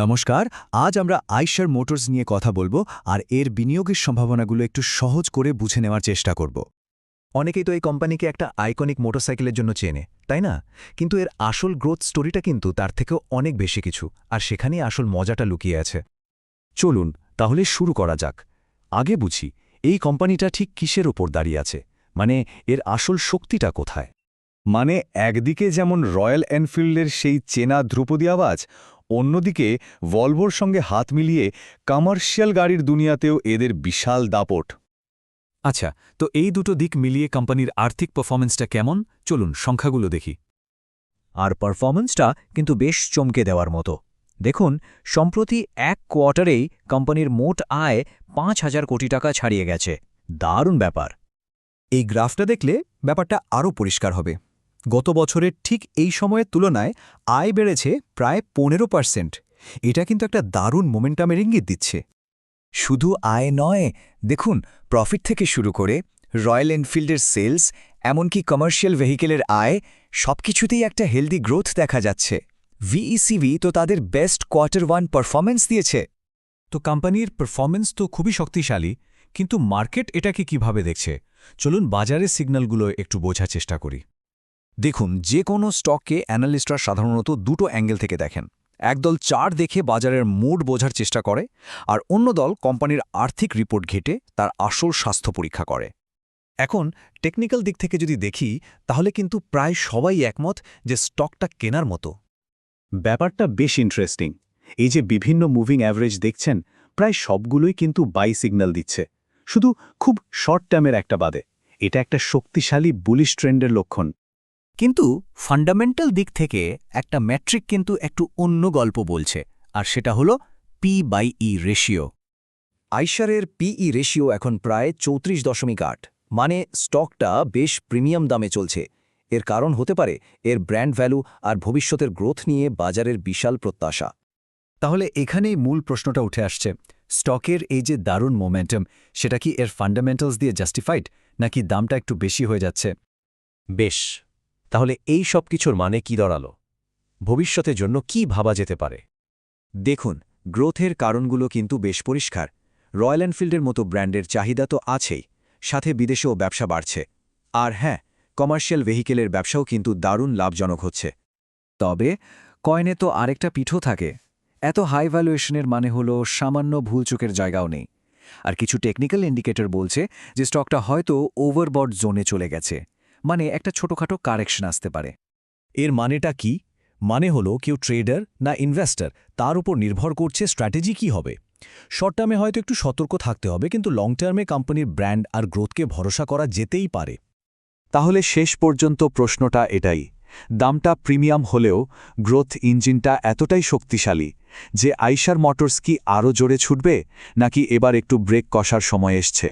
নমস্কার, আজ আমরা আইশার মোটরস নিয়ে কথা বলব আর এর বিনিয়োগের সম্ভাবনাগুলো একটু সহজ করে বুঝে নেওয়ার চেষ্টা করব। অনেকেই তো এই কোম্পানিকে একটা আইকনিক মোটরসাইকেলের জন্য চেনে, তাই না? কিন্তু এর আসল গ্রোথ স্টোরিটা কিন্তু তার থেকেও অনেক বেশি কিছু, আর সেখানেই আসল মজাটা লুকিয়ে আছে। চলুন, তাহলে শুরু করা যাক। আগে বুঝি, এই কোম্পানিটা ঠিক কিসের ওপর দাঁড়িয়ে আছে? মানে এর আসল শক্তিটা কোথায়? মানে একদিকে যেমন রয়্যাল এনফিল্ডের সেই চেনা ধ্রুপদী আওয়াজ অন্যদিকে ভলভোর সঙ্গে হাত মিলিয়ে কমার্শিয়াল গাড়ির দুনিয়াতেও এদের বিশাল দাপট। আচ্ছা তো এই দুটো দিক মিলিয়ে কোম্পানির আর্থিক পারফরমেন্সটা কেমন? চলুন সংখ্যাগুলো দেখি। আর পারফরম্যান্সটা কিন্তু বেশ চমকে দেওয়ার মতো। দেখুন সম্প্রতি এক কোয়ার্টারেই কোম্পানির মোট আয় পাঁচ হাজার কোটি টাকা ছাড়িয়ে গেছে। দারুণ ব্যাপার। এই গ্রাফটা দেখলে ব্যাপারটা আরও পরিষ্কার হবে। গত বছরের ঠিক এই সময়ের তুলনায় আয় বেড়েছে প্রায় পনেরো পার্সেন্ট। এটা কিন্তু একটা দারুণ মোমেন্টামের ইঙ্গিত দিচ্ছে। শুধু আয় নয়, দেখুন, প্রফিট থেকে শুরু করে রয়্যাল এনফিল্ডের সেলস, এমনকি কমার্শিয়াল ভেহিকেলের আয়, সবকিছুতেই একটা হেলদি গ্রোথ দেখা যাচ্ছে। ভিইসিভি তো তাদের বেস্ট কোয়ার্টার ওয়ান পারফরম্যান্স দিয়েছে। তো কোম্পানির পারফরমেন্স তো খুবই শক্তিশালী, কিন্তু মার্কেট এটাকে কীভাবে দেখছে? চলুন বাজারের সিগন্যালগুলো একটু বোঝার চেষ্টা করি। দেখুন, যে কোনো স্টককে অ্যানালিস্টরা সাধারণত দুটো অ্যাঙ্গেল থেকে দেখেন। একদল চার দেখে বাজারের মুড বোঝার চেষ্টা করে, আর অন্য দল কোম্পানির আর্থিক রিপোর্ট ঘেটে তার আসল স্বাস্থ্য পরীক্ষা করে। এখন, টেকনিক্যাল দিক থেকে যদি দেখি, তাহলে কিন্তু প্রায় সবাই একমত যে স্টকটা কেনার মতো। ব্যাপারটা বেশ ইন্টারেস্টিং এই যে বিভিন্ন মুভিং অ্যাভারেজ দেখছেন, প্রায় সবগুলোই কিন্তু বাই সিগন্যাল দিচ্ছে। শুধু খুব শর্ট টার্মের একটা বাদে। এটা একটা শক্তিশালী বুলিশ ট্রেন্ডের লক্ষণ। কিন্তু ফান্ডামেন্টাল দিক থেকে একটা ম্যাট্রিক কিন্তু একটু অন্য গল্প বলছে আর সেটা হলো পি বাই ই রেশিও আইশারের পিই রেশিও এখন প্রায় চৌত্রিশ দশমিক আট মানে স্টকটা বেশ প্রিমিয়াম দামে চলছে। এর কারণ হতে পারে এর ব্র্যান্ড ভ্যালু আর ভবিষ্যতের গ্রোথ নিয়ে বাজারের বিশাল প্রত্যাশা। তাহলে এখানেই মূল প্রশ্নটা উঠে আসছে স্টকের এই যে দারুণ মোমেন্টাম সেটা কি এর ফান্ডামেন্টালস দিয়ে জাস্টিফাইড নাকি দামটা একটু বেশি হয়ে যাচ্ছে? বেশ তাহলে এই সব কিছুর মানে কি দাঁড়াল? ভবিষ্যতের জন্য কি ভাবা যেতে পারে? দেখুন, গ্রোথের কারণগুলো কিন্তু বেশ পরিষ্কার। রয়্যাল এনফিল্ডের মতো ব্র্যান্ডের চাহিদা তো আছেই, সাথে বিদেশেও ব্যবসা বাড়ছে। আর হ্যাঁ কমার্শিয়াল ভেহিকেলের ব্যবসাও কিন্তু দারুণ লাভজনক হচ্ছে। তবে, কয়েনে তো আরেকটা পিঠও থাকে। এত হাই ভ্যালুয়েশনের মানে হলো সামান্য ভুলচুকের জায়গাও নেই। আর কিছু টেকনিক্যাল ইন্ডিকেটর বলছে যে স্টকটা হয়তো ওভারবট জোনে চলে গেছে। মানে একটা ছোটখাটো কারেকশন আসতে পারে। এর মানেটা কি? মানে হলো কেউ ট্রেডার না ইনভেস্টর, তার উপর নির্ভর করছে স্ট্র্যাটেজি কি হবে। শর্ট টার্মে হয়তো একটু সতর্ক থাকতে হবে, কিন্তু লং টার্মে কোম্পানির ব্র্যান্ড আর গ্রোথকে ভরসা করা যেতেই পারে। তাহলে শেষ পর্যন্ত প্রশ্নটা এটাই। দামটা প্রিমিয়াম হলেও গ্রোথ ইঞ্জিনটা এতটাই শক্তিশালী যে আইশার মোটরস কি আরও জোরে ছুটবে, নাকি এবার একটু ব্রেক কষার সময় এসছে?